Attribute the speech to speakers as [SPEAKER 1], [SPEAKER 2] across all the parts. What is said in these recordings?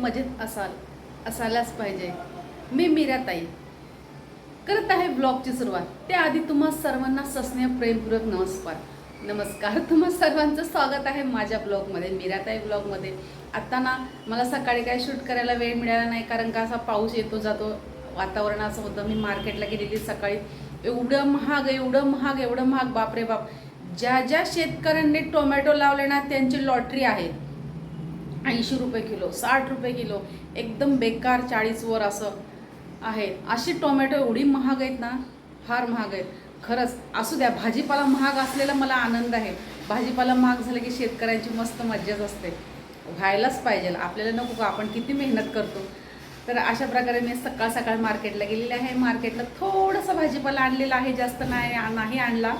[SPEAKER 1] मजेत असाल असायलाच पाहिजे. मी मीराताई. करत आहे ब्लॉगची सुरुवात. त्याआधी तुम्हा सर्वांना सस्नेह प्रेमपूर्वक नमस्कार. नमस्कार. तुम्हा सर्वांचं स्वागत आहे माझ्या ब्लॉगमध्ये मीराताई ब्लॉगमध्ये. आत्ता ना मला सकाळी काय शूट करायला वेळ मिळाला नाही कारण का असा पाऊस येतो जातो वातावरण असं होतं. मी मार्केटला गेलेली सकाळी. एवढं महाग एवढं महाग एवढं महाग. बापरे बाप. ज्या ज्या शेतकऱ्यांनी टोमॅटो लावले ना त्यांची लॉटरी आहे. ऐंशी रुपये किलो साठ रुपये किलो एकदम बेकार चाळीस वर असं आहे. अशी टोमॅटो एवढी महाग आहेत ना फार महाग आहेत. खरंच असू द्या भाजीपाला महाग असलेला मला आनंद आहे. भाजीपाला महाग झालं की शेतकऱ्यांची मस्त मज्जाच असते. व्हायलाच पाहिजे. आपल्याला नको का? आपण किती मेहनत करतो. तर अशा प्रकारे मी सकाळ सकाळ मार्केटला गेलेले आहे. मार्केटला थोडंसं भाजीपाला आणलेला आहे जास्त नाही नाही आणला.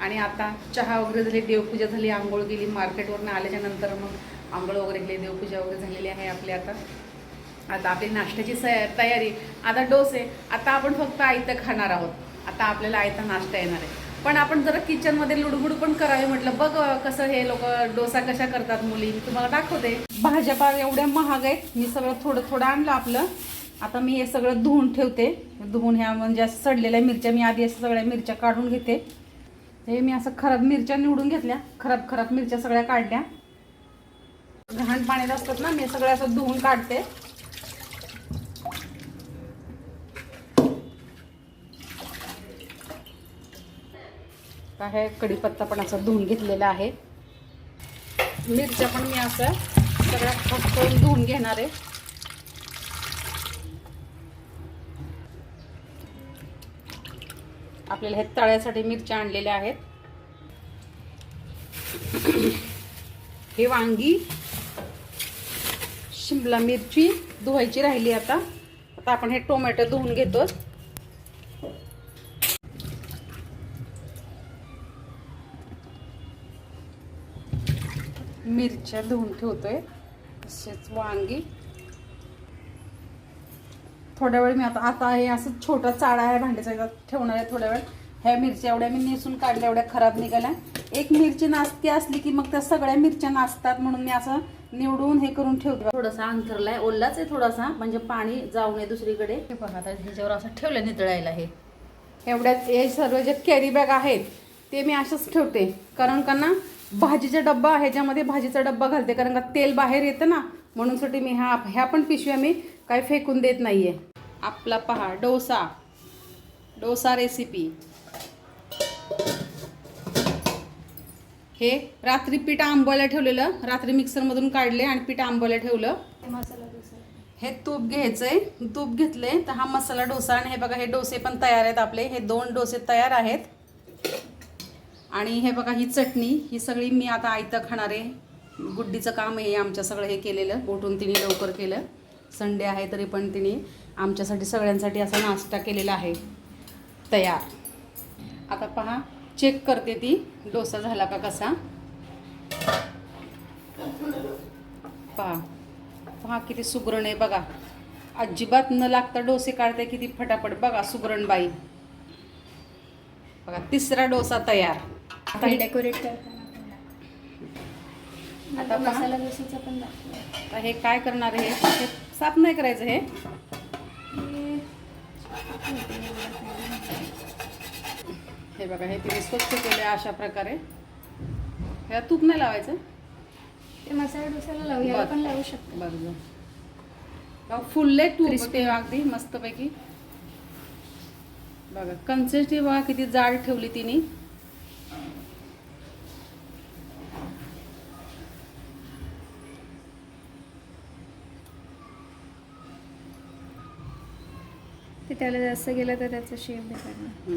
[SPEAKER 1] आणि आता चहा वगैरे झाली देवपूजा झाली आंघोळ गेली मार्केटवरून आल्याच्यानंतर मग आंघोळ वगैरे गेली देवपूजा वगैरे झालेली आहे आपली आता. आता आपली नाश्त्याची स तयारी आता डोसे आता आपण फक्त आयतं खाणार आहोत. आता आपल्याला आयता नाश्ता येणार आहे. पण आपण जरा किचनमध्ये लुडबुड पण करावे म्हटलं बघ कसं हे लोक डोसा कशा करतात मुली. मी तुम्हाला दाखवते. भाज्या पाव एवढ्या महाग आहेत. मी सगळं थोडं थोडं आणलं आपलं. आता मी हे सगळं धुवून ठेवते. धुवून ह्या म्हणजे असं सडलेल्या मिरच्या मी आधी असं सगळ्या मिरच्या काढून घेते. हे मी असं खराब मिरच्या निवडून घेतल्या. खराब खराब मिरच्या सगळ्या काढल्या. घाण पाण्यात असतात ना मी सगळ्या असं धुवून काढते. काय कढीपत्ता पण असं धुवून घेतलेला आहे. मिरच्या पण मी असं सगळ्या फक्त धुवून घेणार आहे. आपल्याला हे तळ्यासाठी मिरच्या आणलेल्या आहेत. हे वांगी शिमला मिरची धुवायची राहिली आता. आता आपण हे टोमॅटो धुवून घेतो मिरच्या धुवून ठेवतोय. तसेच वांगी. थोड्या वेळ मी आता आता हे असं छोटा चाळा आहे भांड्याचा ठेवणार आहे थोड्या वेळ. ह्या मिरच्या एवढ्या मी नेसून काढल्या एवढ्या खराब निघाल्या. एक मिरची नाचती असली की मग त्या सगळ्या मिरच्या नाचतात म्हणून मी असं निवडून हे करून ठेवते. थोडासा अंथरलाय ओलाच आहे थोडासा म्हणजे पाणी जाऊ नये दुसरीकडे. हे बघा आता ह्याच्यावर असं ठेवलं नितळायला हे. एवढ्यात हे सर्व जे कॅरी बॅग आहेत ते मी अशाच ठेवते. कारण का ना भाजीचा डब्बा ह्याच्यामध्ये भाजीचा डब्बा घालते. कारण का तेल बाहेर येतं ना म्हणून साठी मी ह्या ह्या पण पिशव्या मी काय फेकून देत नाहीये. आपला पहा डोसा. डोसा रेसिपी हे रात्री पीठ आंबवायला ठेवलेलं रात्री मिक्सरमधून काढले आणि पीठ आंबवायला ठेवलं. हे तूप घ्यायचंय. तूप घेतले तर हा मसाला डोसा आणि हे बघा हे डोसे पण तयार आहेत आपले. हे दोन डोसे तयार आहेत. आणि हे बघा ही चटणी ही सगळी मी आता आयतं खाणार आहे. गुड्डीचं काम हे आमच्या सगळं हे केलेलं. उठून तिने लवकर केलं. संडे आहे तरी पण तिने आमच्यासाठी सगळ्यांसाठी असा नाश्ता केलेला आहे. तयार. आता पहा चेक करते ती. डोसा झाला का कसा? पहा. पहा किती सुगरण आहे बघा. अजिबात न लागता डोसे काढते किती फटाफट. बघा सुगरण बाई बघा तिसरा डोसा तयार. आता
[SPEAKER 2] डेकोरेट
[SPEAKER 1] आता.
[SPEAKER 2] मसाला डोसाचं पण
[SPEAKER 1] आता हे काय करणार आहे? हे साफ नाही करायचं हे हे बघा हे तिने स्वच्छ केले अशा प्रकारे. ह्याला तूप नाही लावायचं?
[SPEAKER 2] ते मसाला डोसाला लावू याला
[SPEAKER 1] बरं.
[SPEAKER 2] पण लावू शकतो.
[SPEAKER 1] बरोबर फुलले तूप ते अगदी मस्तपैकी. बघा कन्सिस्टी बघा किती जाड ठेवली तिने.
[SPEAKER 2] ते त्याला जास्त गेलं तर त्याचा शेप देतात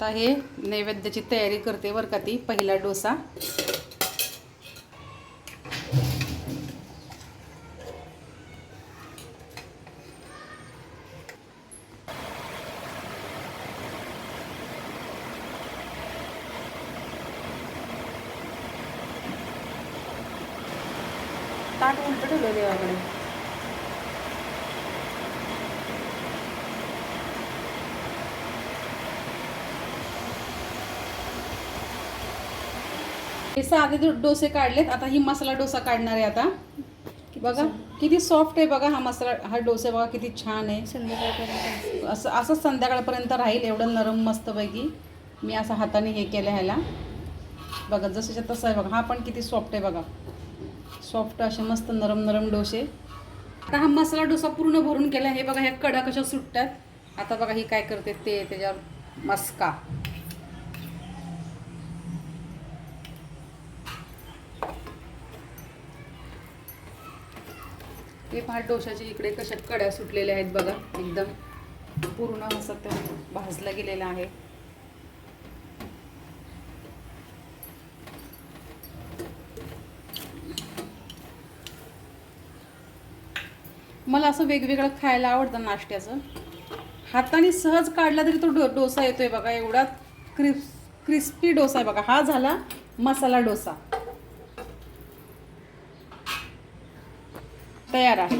[SPEAKER 1] आता हे नैवेद्याची तयारी करते बरं का ती पहिला डोसा. ताट उलट ठेवलं देवाकडे. हे साधे डोसे काढलेत. आता ही मसाला डोसा काढणार आहे आता. बघा. किती सॉफ्ट आहे बघा हा मसाला हा डोसे बघा किती छान आहे.
[SPEAKER 2] संध्याकाळपर्यंत.
[SPEAKER 1] असं असं संध्याकाळपर्यंत राहील एवढं नरम मस्तपैकी. मी असं हाताने हे केलं ह्याला. बघा जसंच्या तसं आहे बघा. हा पण किती सॉफ्ट आहे बघा. सॉफ्ट असे मस्त नरम नरम डोसे. आता हा मसाला डोसा पूर्ण भरून केला. हे बघा ह्या कडा कशा सुटतात आता बघा ही काय करते ते त्याच्यावर मस्का. हे पहा डोशाचे इकडे कशा कड्या सुटलेल्या आहेत बघा. एकदम पूर्ण असं ते भाजला गेलेला आहे. मला असं वेगवेगळं खायला आवडतं नाश्त्याचं. हाताने सहज काढला तरी तो डो डोसा येतोय बघा. एवढा क्रिस क्रिस्पी डोसा आहे बघा. हा झाला मसाला डोसा. तयार आहे.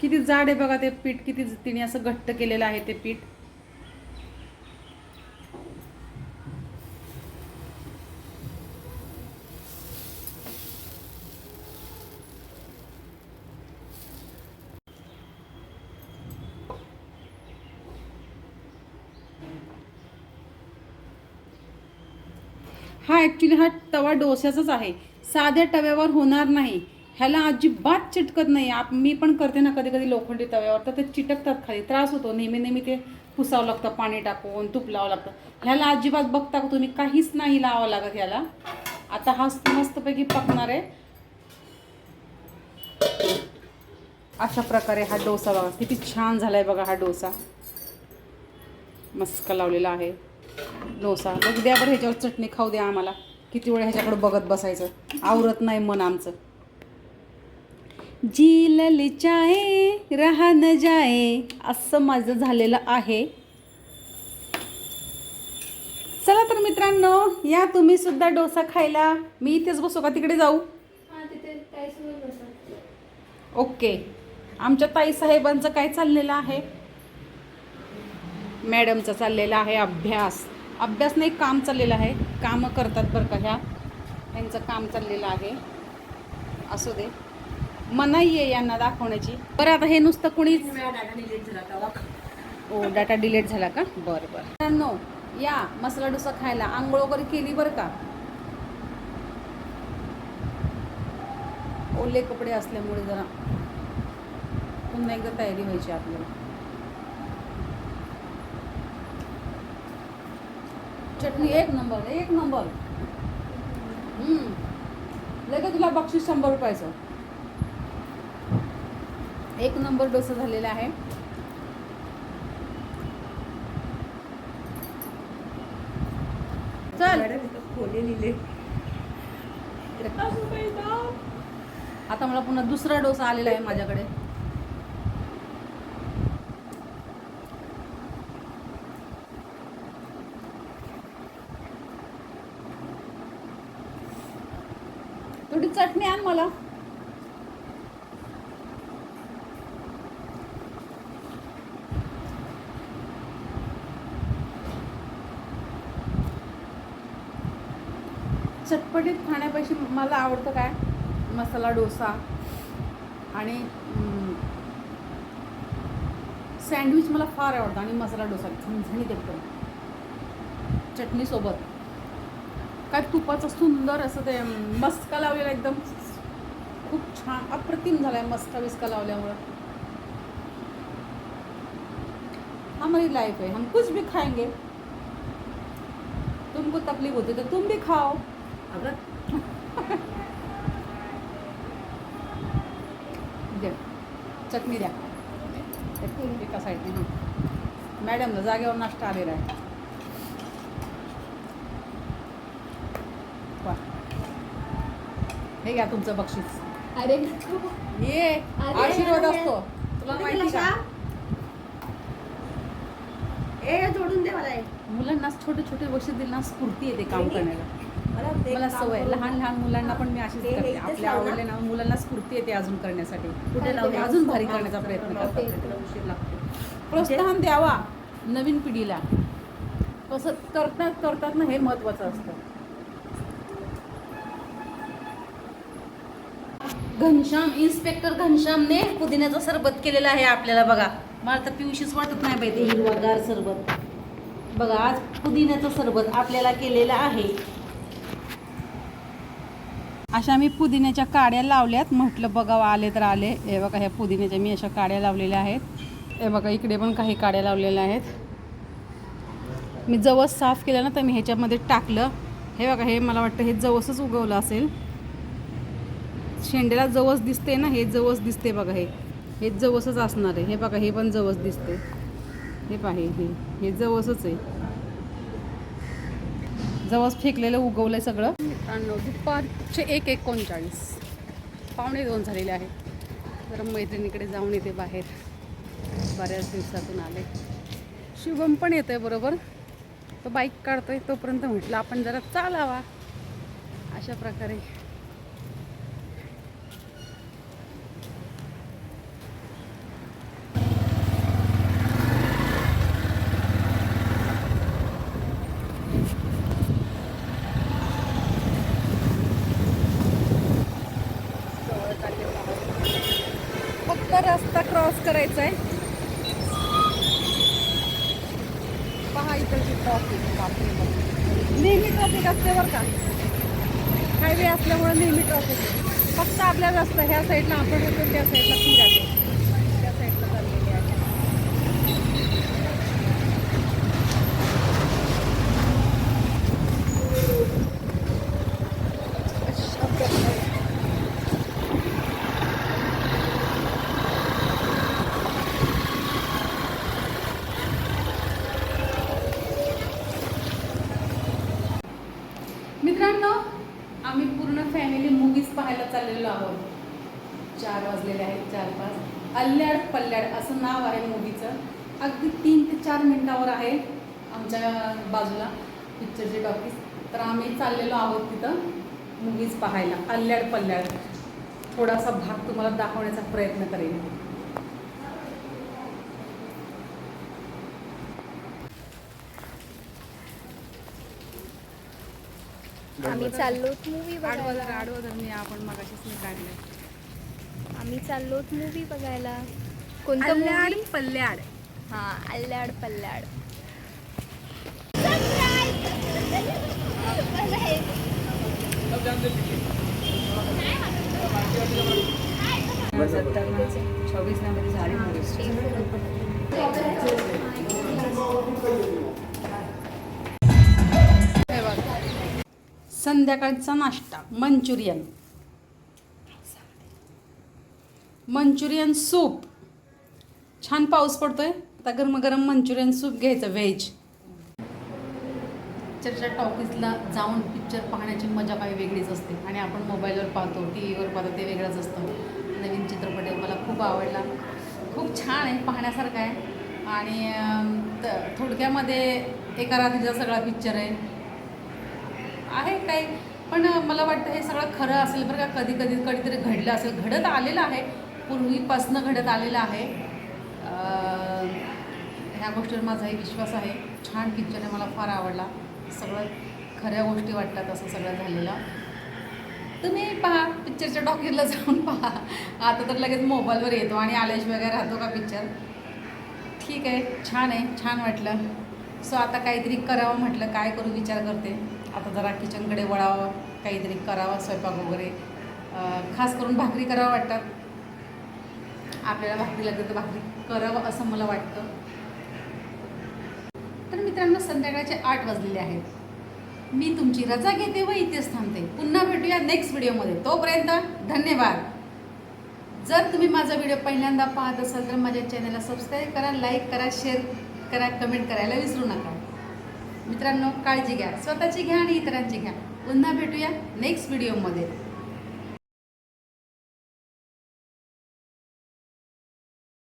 [SPEAKER 1] किती जाड आहे बघा ते पीठ किती तिने असं घट्ट केलेलं आहे ते पीठ. हा ॲक्च्युली हा तवा डोस्याचाच आहे. साध्या तव्यावर होणार नाही. ह्याला अजिबात चिटकत नाही. आप मी पण करते ना कधी कधी लोखंडी तव्यावर तर ते चिटकतात खाली. त्रास होतो. नेहमी नेहमी ते पुसावं लागतं पाणी टाकून तूप लावावं लागतं. ह्याला अजिबात बघता का तुम्ही? काहीच नाही लावावं लागत ह्याला. आता हा मस्तपैकी पकणार आहे. अशा प्रकारे हा डोसा बघा. किती छान झाला आहे बघा हा डोसा. मस्का लावलेला आहे डोसा. बघ द्या बरं ह्याच्यावर चटणी खाऊ द्या आम्हाला. किती वेळ ह्याच्याकडे बघत बसायचं? आवरत नाही मन आमचं. जी ललचाए रहा न जाए असं माझं झालेलं आहे. चला तर मित्रांनो या तुम्ही सुद्धा डोसा खायला. मी इथेच बसू का? तिकडे जाऊ? ओके. आमच्या ताई साहेबांचं काय चाललेलं आहे? मॅडमचं चाललेलं आहे अभ्यास. अभ्यास नाही काम चाललेलं आहे. कामं करतात बरं का ह्या. यांचं काम चाललेलं आहे. असू दे. मनाई आहे यांना दाखवण्याची. बरं आता हे नुसतं कुणीच ओ डाटा डिलीट झाला का? बरं बरं. मित्रांनो या मसाला डोसा खायला आंघोळ वगैरे केली बरं का? ओले कपडे असल्यामुळे जरा पुन्हा एकदा तयारी व्हायची आपल्याला. चटणी एक नंबर एक नंबर. हम्म. लगेच तुला बक्षीस शंभर रुपयाचं. एक नंबर डोसा झालेला आहे. चल. आता मला पुन्हा दुसरा डोसा आलेला आहे माझ्याकडे. थोडी चटणी आण मला. चटपटीत खाण्यापाशी मला आवडतं काय? मसाला डोसा आणि सँडविच मला फार आवडतं आणि मसाला डोसा झणझणीत एकदम. चटणीसोबत. काय तुपाचं सुंदर असं ते मस्का लावलेला एकदम खूप छान अप्रतिम झालाय मस्का विस्का लावल्यामुळं. हमारी लाइफ है हम कुछ भी खाएंगे. तुमको तकलीफ होती तो तुम भी खाओ. दे चटणी द्या. एक- एका साईडने मॅडम मॅडमला जागेवर नाश्ता आलेला आहे. वा हे घ्या तुमचं बक्षीस.
[SPEAKER 2] अरे
[SPEAKER 1] ये आशीर्वाद. असतो. तुला माहिती का?
[SPEAKER 3] ए जोडून दे मला एक.
[SPEAKER 1] मुलांना छोटे छोटे बक्षीस दिले ना स्फूर्ती येते काम करण्याला
[SPEAKER 3] मला
[SPEAKER 1] सवय लहान लहान मुलांना पण मी अशीच करते. आपल्या. आवडले ना मुलांना स्फूर्ती येते अजून करण्यासाठी.
[SPEAKER 3] कुठे लावते?
[SPEAKER 1] अजून भारी करण्याचा प्रयत्न करते
[SPEAKER 3] उशीर लागतो.
[SPEAKER 1] प्रोत्साहन द्यावा नवीन पिढीला. कसं करतात करतात ना हे महत्त्वाचं असतं. घनश्याम इन्स्पेक्टर घनश्यामने पुदिन्याचं सरबत केलेलं आहे आपल्याला बघा. मला तर पिवशीच वाटत नाही बाई ते हिरवागार सरबत. बघा आज पुदिन्याचं सरबत आपल्याला केलेलं आहे. अशा मी पुदिन्याच्या काड्या लावल्यात. म्हटलं बघा आले तर आले. हे बघा ह्या पुदिन्याच्या मी अशा काड्या लावलेल्या आहेत. हे बघा इकडे पण काही काड्या लावलेल्या आहेत. मी जवस साफ केलं ना तर मी ह्याच्यामध्ये टाकलं. हे बघा हे मला वाटतं हे जवसच उगवलं असेल. शेंड्याला जवस दिसते ना हे जवस दिसते बघा हे. हे जवसच असणार आहे. हे बघा हे पण जवस दिसते. हे पाहे हे हे जवसच आहे. जवस फेकलेलं उगवलंय सगळं. मित्रांनो दुपारचे एक एकोणचाळीस. पावणे दोन झालेले आहेत. जरा मैत्रिणीकडे जाऊन येते बाहेर. बऱ्याच दिवसातून आले. शुभम पण येतो आहे बरोबर. तो बाईक काढतोय तोपर्यंत म्हटलं आपण जरा चालावा. अशा प्रकारे. फक्त रस्ता क्रॉस करायचा आहे. पहा इकडची ट्रॉफिक बापरे नेहमी ट्रॉफिक असते बरं का. हायवे असल्यामुळे नेहमी ट्रॉफिक फक्त आपल्या रस्ता ह्या साईडला आपण होतो त्या साईडला ती त्या साईडला चाललेली आहे अशा प्रकारे मित्रांनो आम्ही पूर्ण फॅमिली मूवीज पाहायला चाललेलो आहोत चार वाजलेले आहेत चार पाच अल्ल्याड पल्ल्याड असं नाव आहे मूवीचं अगदी तीन ते चार मिनिटावर आहे आमच्या बाजूला पिक्चरची टॉकीज तर आम्ही चाललेलो आहोत तिथं मूवीज पाहायला अल्ल्याड पल्ल्याड. थोडासा भाग तुम्हाला दाखवण्याचा प्रयत्न करेन.
[SPEAKER 2] आम्ही चाललो मूवी बघायला.
[SPEAKER 1] आडवं मी आपण मगाशीच नाही काढलं.
[SPEAKER 2] आम्ही चाललो मूवी बघायला. कोणतं
[SPEAKER 1] अल्ल्याड
[SPEAKER 2] मूवी
[SPEAKER 1] पल्ल्याड.
[SPEAKER 2] हा अल्ल्याड पल्ल्याड.
[SPEAKER 1] संध्याकाळचा नाश्ता मंचुरियन. Manchurian soup. छान पाऊस पडतोय. आता गरम गरम मंचुरियन सूप घ्यायचं व्हेज. पिक्चरच्या टॉकीजला जाऊन पिक्चर पाहण्याची मजा काही वेगळीच असते. आणि आपण मोबाईलवर पाहतो टी व्हीवर पाहतो ते वेगळंच असतं. नवीन चित्रपट आहे मला खूप आवडला. खूप छान आहे पाहण्यासारखं आहे. आणि थोडक्यामध्ये एका रात्रीचा सगळा पिक्चर आहे. आहे काही पण मला वाटतं हे सगळं खरं असेल बरं का. कधी कधी कधीतरी घडलं असेल. घडत आलेलं आहे. पूर्वीपासनं घडत आलेलं आहे. ह्या गोष्टीवर माझाही विश्वास आहे. छान पिक्चर आहे मला फार आवडला. सगळं खऱ्या गोष्टी वाटतात असं सगळं झालेलं. तुम्ही पहा पिक्चरच्या टॉकीजला जाऊन पहा. आता तर लगेच मोबाईलवर येतो आणि आलेश वगैरे राहतो का पिक्चर ठीक आहे छान आहे छान वाटलं. सो आता काहीतरी करावं म्हटलं काय करू विचार करते. आता जरा किचनकडे वळावं काहीतरी करावं स्वयंपाक वगैरे. खास करून भाकरी करावं वाटतात आपल्याला भाकरी लागते तर भाकरी करावं असं मला वाटतं. मित्रांनो संध्याकाळचे आठ वाजलेले आहेत. मी तुमची रजा घेते व इथेच थांबते. पुन्हा भेटूया नेक्स्ट व्हिडिओमध्ये तोपर्यंत धन्यवाद. जर तुम्ही माझा व्हिडिओ पहिल्यांदा पाहत असाल तर माझ्या चॅनलला सबस्क्राईब करा लाईक करा शेअर करा कमेंट करायला विसरू नका. मित्रांनो काळजी घ्या. स्वतःची घ्या आणि इतरांची घ्या. पुन्हा भेटूया नेक्स्ट व्हिडिओमध्ये